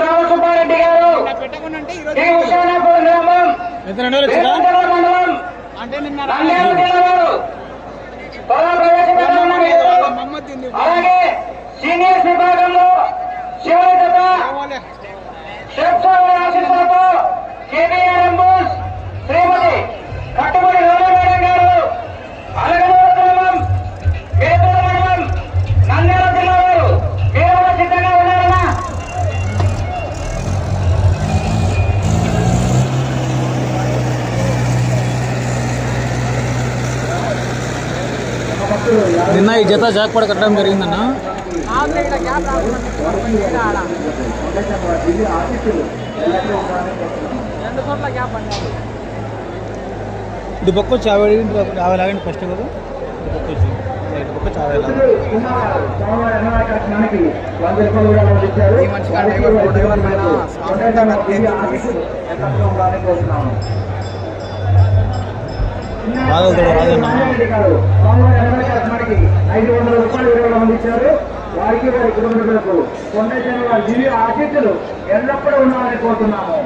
రామసుబ్బారెడ్డి గారు పెట్టకుండా మండలం నిన్న అలాగే సీనియర్స్ విభాగంలో చివరి ఆశీస్సులతో శ్రీమతి కట్టుబడి నిన్న ఈ జత జాక్పాడ కట్టడం జరిగిందన్న. ఇటు పక్క వచ్చి యాభై అడిగింది యాభై లాగండి ఫస్ట్ కదా. ఇటు పక్క వచ్చి. ఇటు పక్క వచ్చి యాభై లాగండి. ఈ మనిషి రాగలుగుతాడు రాజన్న ఐదు వందల రూపాయలు విరాళం అందించారు వారికి వారి కుటుంబీకులకు కొండ వారి దివ్య ఆశీస్సులు ఎల్లప్పుడూ ఉండాలని కోరుతున్నాము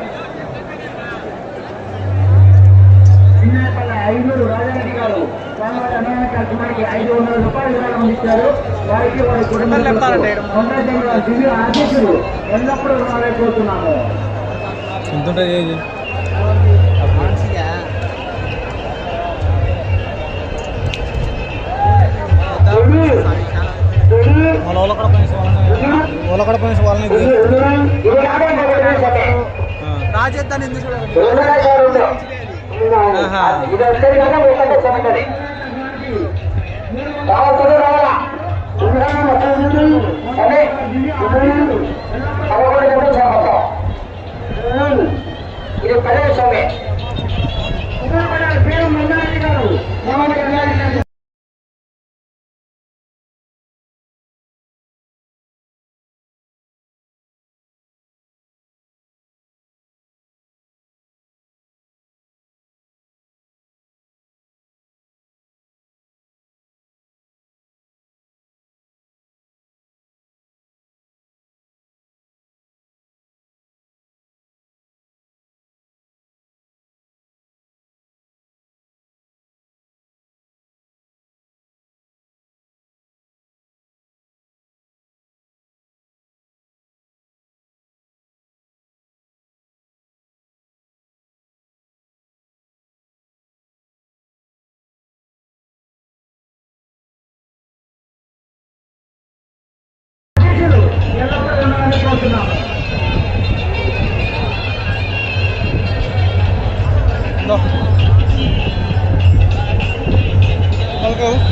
చిన్నపల్లి ఐనూరు రాజారెడ్డి గారు స్వామివారి అన్నదాన కార్యక్రమానికి ఐదు వందల రూపాయలు విరాళం అందించారు వారికి వారి కొండ వారి దివ్య ఆశీస్సులు ఎల్లప్పుడూ ఉండాలని కోరుతున్నాము ఎంత ఒకటే చెమటది రావద్దు రావాలా అదే పదకొండు గంటలు చేపడతాం ఇది పదే సమయం పేరు మందారెడ్డి గారు. ఇందో. పలుకు. అన్నా.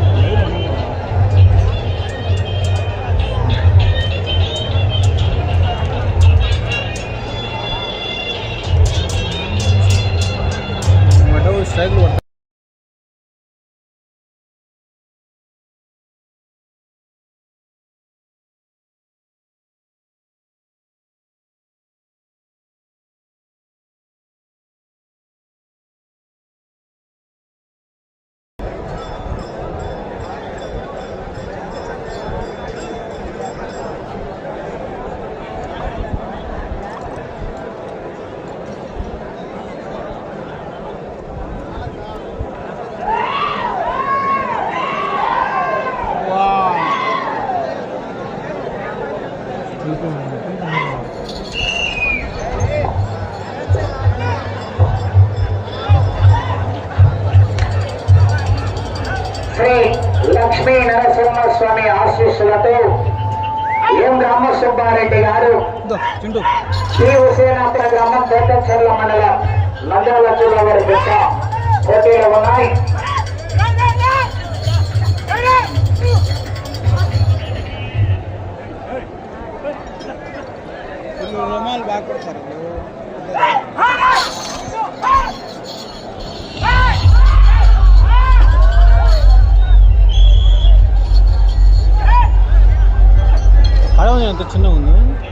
దివ్య ఆశీస్సులు గ్రామం కోటచర్ల మండలం నంద్యాల జిల్లా వారి బిడ్డ పోటీలు ఉన్నాయి వీళ్ళు రుమాలు బాగా కొడతారు కడవ ఎంత చిన్నగా ఉంది బాగా మొదటి రౌండ్ పూర్తి చేస్తున్నాయి రెండవ రౌండ్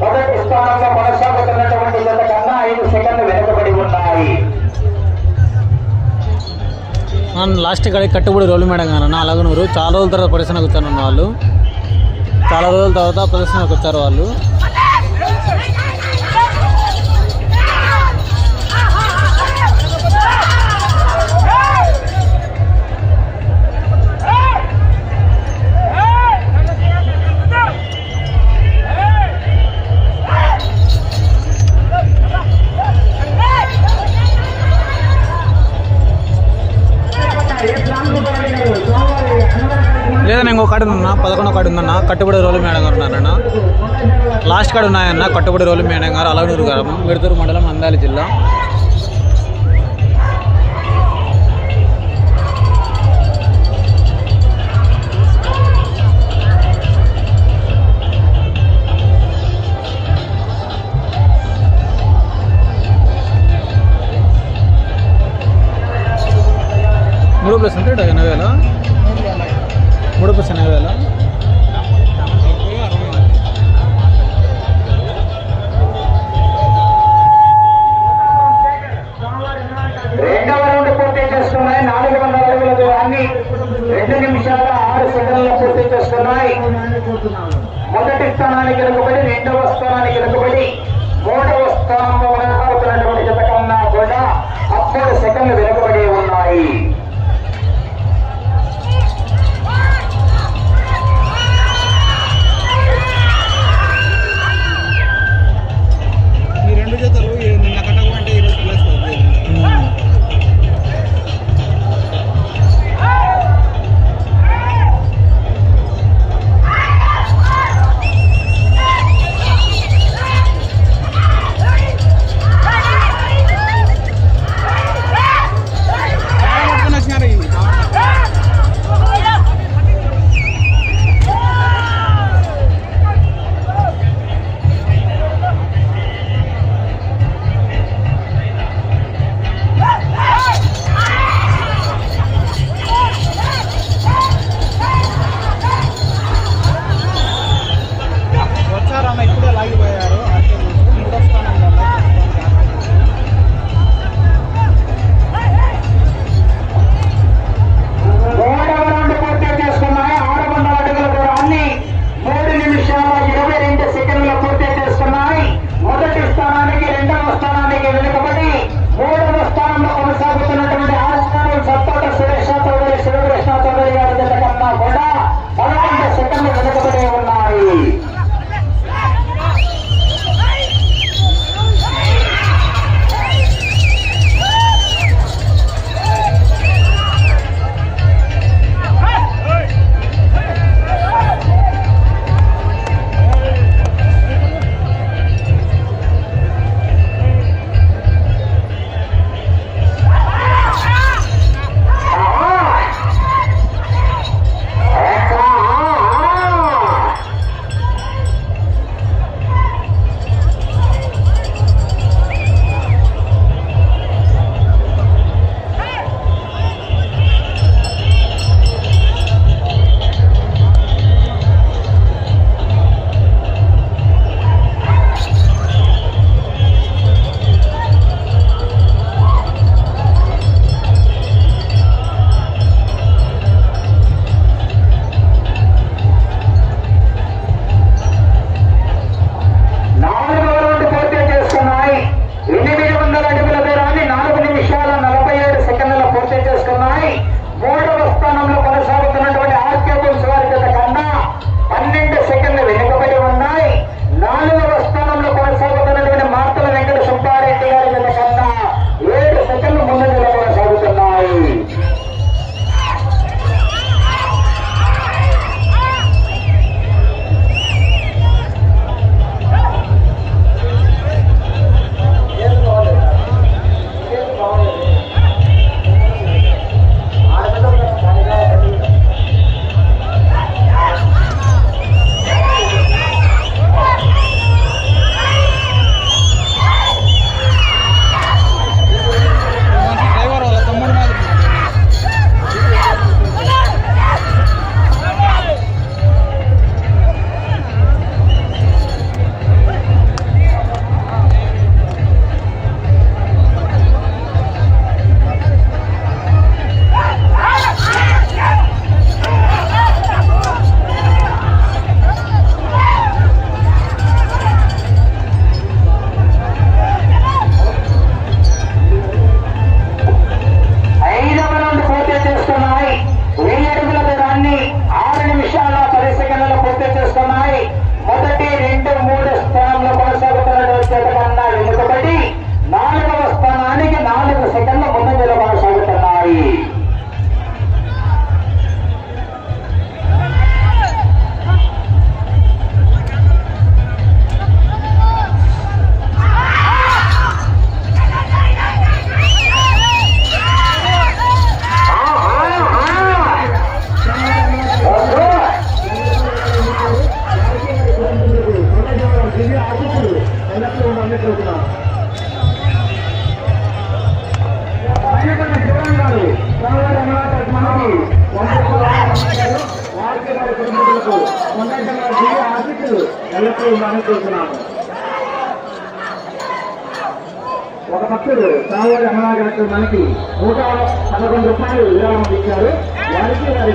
మొదటి స్థానంలో కొనసాగుతున్నటువంటి జత కన్నా ఐదు సెకండ్లు వెనుకబడి ఉన్నాయి. లాస్ట్ కాడికి కట్టుబడి రోడ్లు మేడం కానీ నా అలాగనూరు చాలా రోజుల తర్వాత ప్రదర్శనకు వచ్చాను వాళ్ళు. చాలా రోజుల తర్వాత ప్రదర్శనకు వచ్చారు వాళ్ళు. లేదన్నా ఇంకో కాడు ఉన్నా పదకొండో కాడు ఉందన్న కట్టుబడి రోడ్లు మేడం గారు ఉన్నారన్న. లాస్ట్ కాడు ఉన్నాయన్న కట్టుబడి రోడ్లు మేడం గారు అలగనూరు గారు మిడతూరు మండలం అందాలి జిల్లా. మూడు ప్లస్ అంటే ఎనభై వేల మూడు ప్లస్ రెండవ రౌండ్ పూర్తి చేస్తున్నాయి నాలుగు వందల అడుగుల దూరాన్ని రెండు నిమిషాల ఆరు సెకండ్లు పూర్తి చేస్తున్నాయి మొదటి స్థానానికి వెనుకబడి రెండవ స్థానానికి వెనుకబడి మూడవ స్థానంలో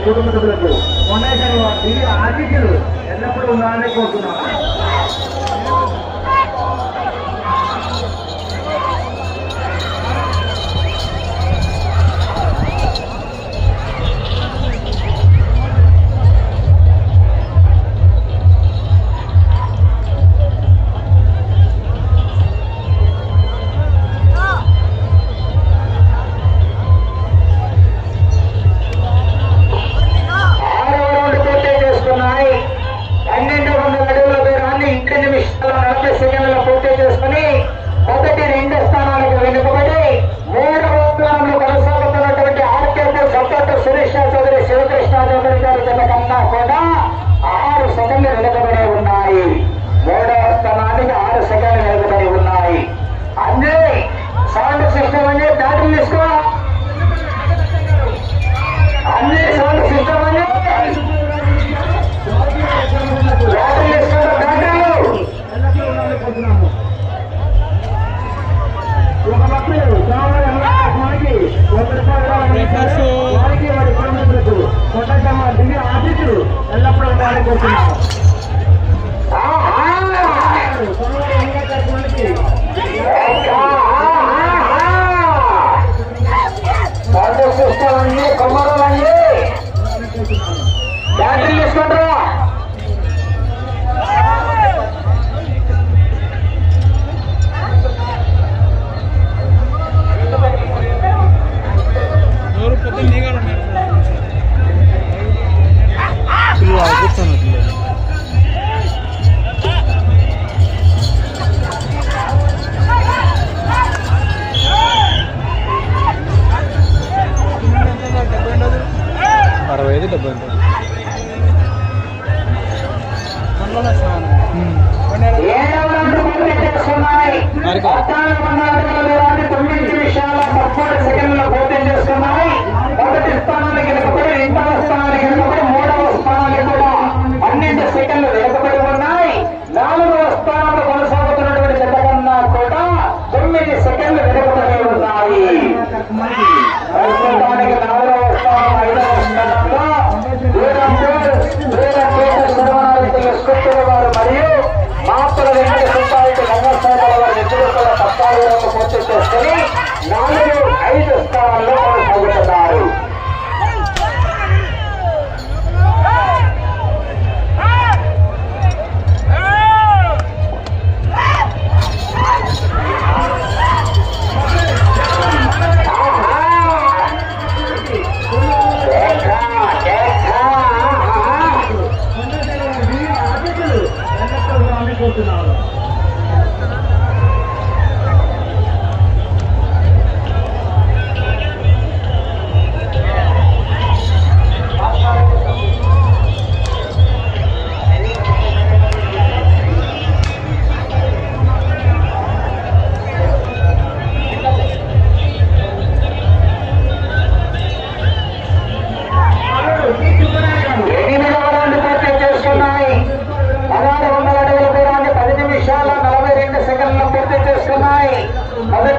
পূর্ণ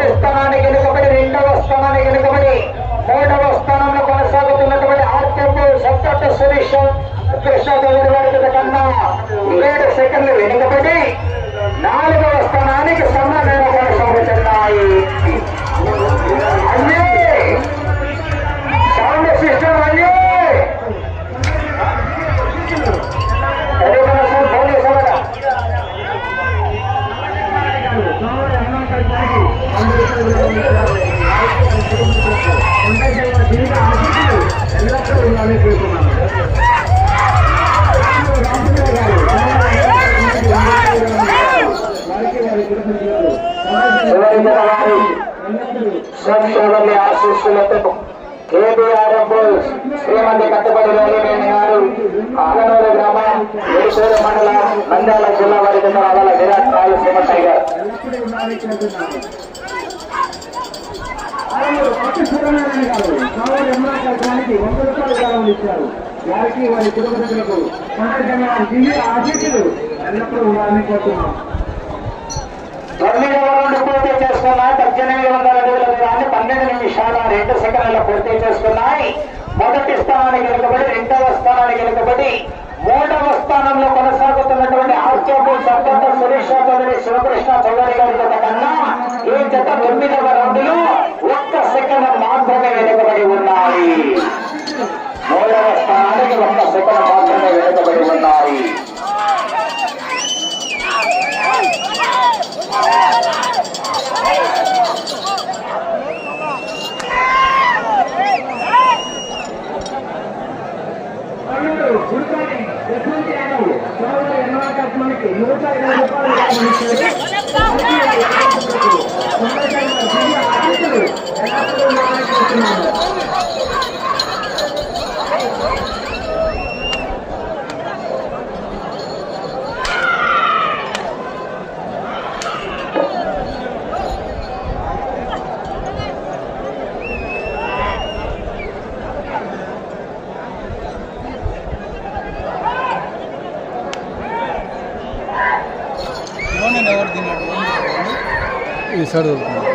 మొదటి స్థానానికి ఎన్నుకబడి రెండవ స్థానానికి ఎన్నుకబడి మూడవ స్థానంలో కొనసాగుతున్నటువంటి ఆర్కెంపు సత్త సురేష్ కృష్ణ కన్నా ఏడు సెకండ్లు వెనుకబడి నాలుగవ స్థానానికి సమాధానం కొనసాగుతున్నాయి. అన్నీ సంక్షేమమే ఆశీస్సులతో కేబీఆర్ఎఫ్ శ్రీమంతి కట్టుబడి గారు ఆలనూరు గ్రామ చిత్తూరు మండల నంద్యాల జిల్లా వారి కింద రావాల విరాట్ రాయలసీమ టైగర్. వారికి వారి కుటుంబ సభ్యులకు ఎల్లప్పుడూ ఉండాలని కోరుతున్నాం పూర్తి చేసుకున్నాయి పద్దెనిమిది వందల అడుగుల దూరాన్ని పన్నెండు నిమిషాల రెండు సెకండ్ల పూర్తి చేసుకున్నాయి. మొదటి స్థానానికి వెనుకబడి రెండవ స్థానానికి వెనుకబడి మూడవ స్థానంలో కొనసాగుతున్నటువంటి ఆర్కేపూర్ సర్పంచ సురేష్ చౌదరి శివకృష్ణ చౌదరి గారి జత కన్నా ఈ జత తొమ్మిదవ రౌండ్లో ఒక్క సెకండ్ మాత్రమే వెనుకబడి ఉన్నాయి. మూడవ స్థానానికి ఒక్క సెకండ్ మాత్రమే వెనుకబడి ఉన్నాయి. Thank you. సైడ్ దొరుకుతుంది.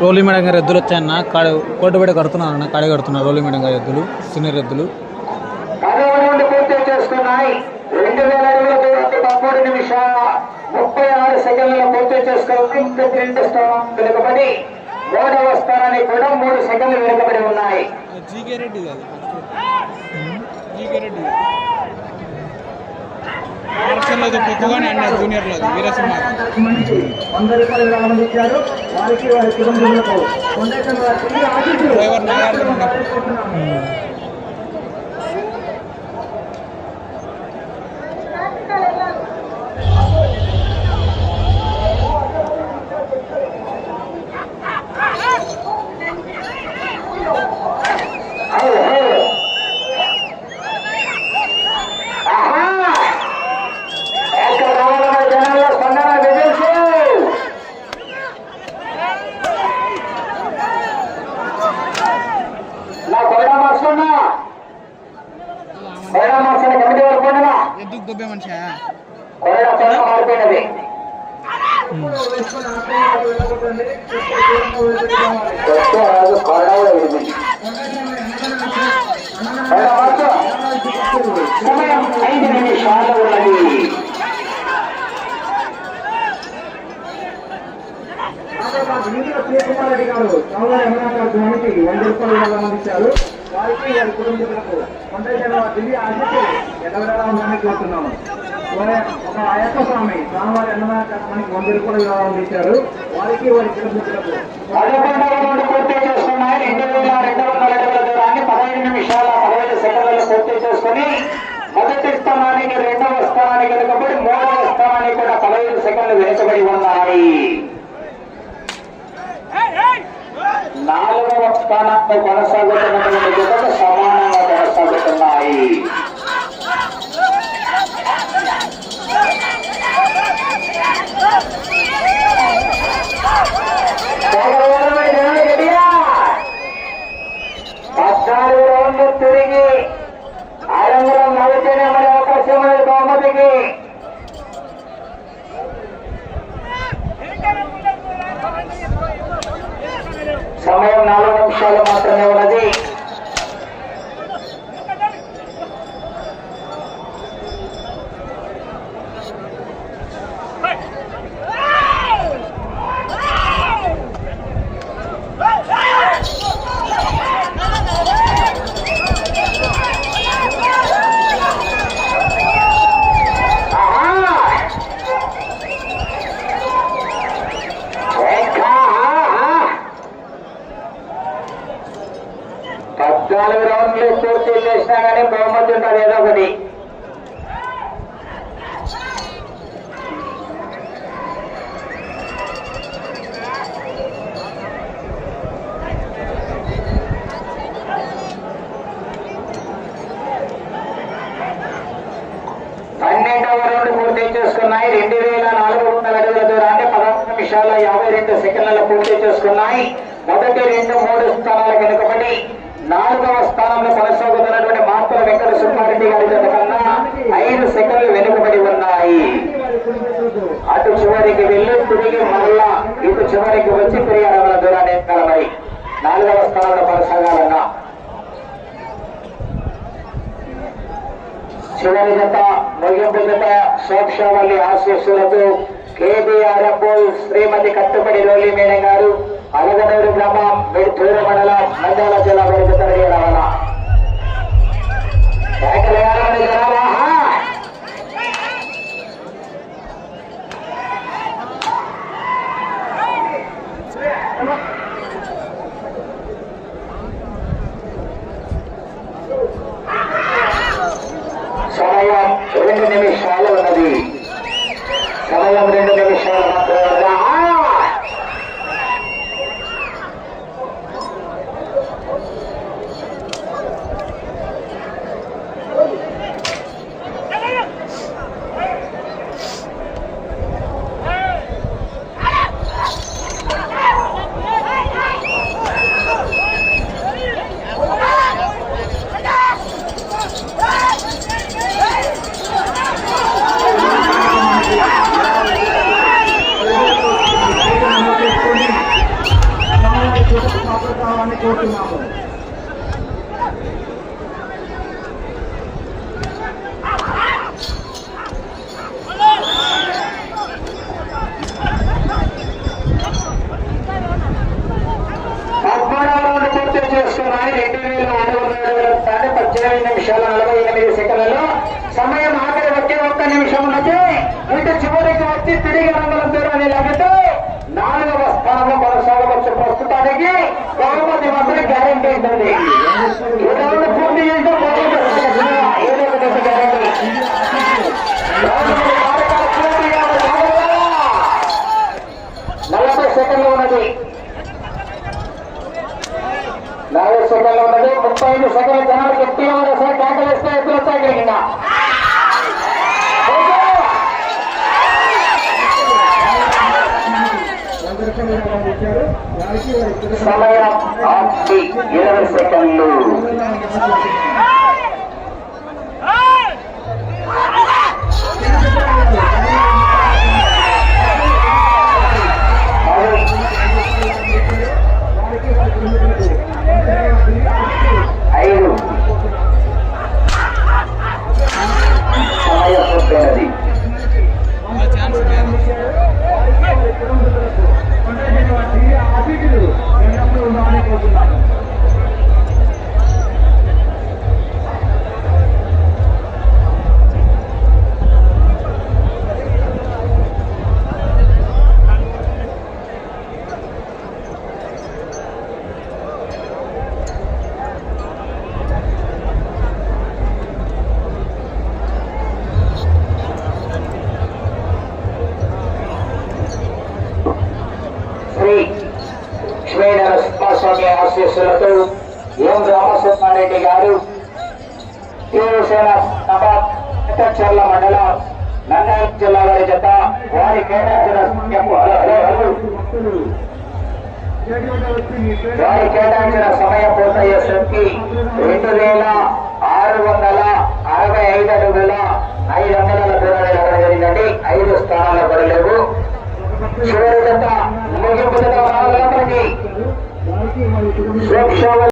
రోలి మేడం గారు ఎద్దులు వచ్చాయన్న. కాడ కోటబెడ కడుతున్నారన్న. కాడ కడుతున్నారు రోలి మేడం గారి ఎద్దులు సీనియర్ ఎద్దులు. నిమిషాల ముప్పై ఆరు సెకండ్లలో పూర్తి చేసుకుని ఇంకొక రెండు స్థానం వెనుకబడి మూడవ స్థానానికి కూడా మూడు సెకండ్లు వెనుకబడి ఉన్నాయి. వంద రూపాయలు విరాళం ఇచ్చారు వారికి వారి డ్రైవర్ వారికి వారి కుటుంబీకులకు దివ్య ఆశిస్తూ ఉందని కోరుతున్నాము. వారి- ఒక అయ్యప్ప స్వామి స్వామివారి అన్నమాకర్ వంద రూపాయలు విరాళం వారికి వారి కుటుంబీకులకు నిమిషాల పదహైదు సెకండ్లలో చేసుకుని మొదటి స్థానానికి రెండవ స్థానానికి వెనుకబడి మూడవ స్థానానికి కూడా పదహైదు సెకండ్లు వెనుకబడి ఉన్నాయి నాలుగవ స్థానంలో కొనసాగుతున్నటువంటి జతకు సమానంగా కొనసాగుతున్నాయి. పద్నాలుగు రౌండ్లు తిరిగి ఆరంగులం నవ్వుతూనే మరి అవకాశం లేదు బహుమతికి సమయం నాలుగు చేసుకున్నాయి. రెండు వేల నాలుగు వందల అడుగుల దూరాన్ని పదహారు నిమిషాల యాభై రెండు సెకండ్ల పూర్తి చేసుకున్నాయి. మొదటి రెండు మూడు స్థానాల వెనుకబడి నాలుగవ స్థానంలో కొనసాగుతున్నటువంటి మార్పుల వెంకట సుబ్బారెడ్డి గారి కన్నా ఐదు సెకండ్లు వెనుకబడి ఉన్నాయి. అటు చివరికి వెళ్ళి తిరిగి మరలా ఇటు చివరికి వచ్చి తిరిగి అడుగుల దూరాన్ని కలబడి నాలుగవ స్థానంలో కొనసాగాలన్నా. చివరి జత ముగింపు జత సోక్షవల్లి ఆశీస్సులతో కేబీఆర్ఎఫ్ శ్రీమతి కట్టుబడి రోలి మేడం గారు అలగనూరు గ్రామం మిడ్తూరు మండలం నంద్యాల జిల్లా వరకు తరలి రవాణా pouco na mão. సమయం ఇరవై సెకండ్లు.